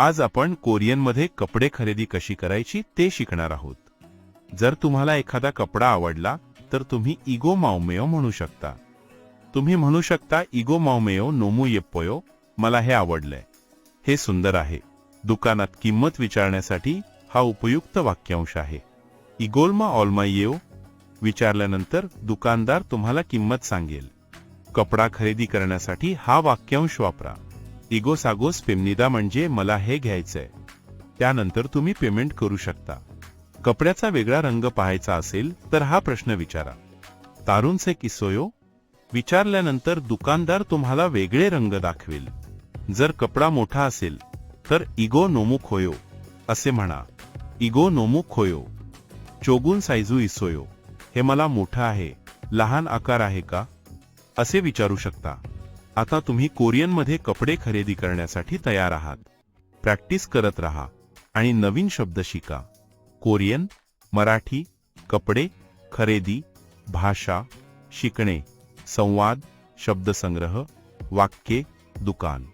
आज आपण कोरियनमध्ये कपडे खरेदी कशी करायची ते शिकणार आहोत. जर तुम्हाला एखादा कपडा आवडला तर तुम्ही इगो मावमेयो म्हणू शकता. तुम्ही म्हणू शकता इगो मावमेयो नोमू येप्पोयो मला हे आवडलंय. हे सुंदर आहे. दुकानात किंमत विचारण्यासाठी हा उपयुक्त वाक्यांश आहे. इगोल्मा ऑलमायेओ विचारल्यानंतर दुकानदार तुम्हाला किंमत सांगेल. कपडा खरेदी करण्यासाठी हा वाक्यांश वापरा. इगो सागोस पेमनिदा म्हणजे मला हे घ्यायचंय. त्यानंतर तुम्ही पेमेंट करू शकता. कपड्याचा वेगळा रंग पाहायचा असेल तर हा प्रश्न विचारा. तारुणसे किसोयो? विचारल्यानंतर दुकानदार तुम्हाला वेगळे रंग दाखवेल. जर कपडा मोठा असेल तर इगो नोमुक होयो असे म्हणा. इगो नोमुक होयो चोगून सायझू इसोयो. हे मला मोठं आहे लहान आकार आहे का? असे विचारू शकता. आता तुम्ही कोरियनमध्ये कपडे खरेदी करण्यासाठी तयार आहात. प्रॅक्टिस करत राहा आणि नवीन शब्द शिका. कोरियन मराठी कपडे खरेदी भाषा शिकणे संवाद शब्दसंग्रह वाक्ये दुकान.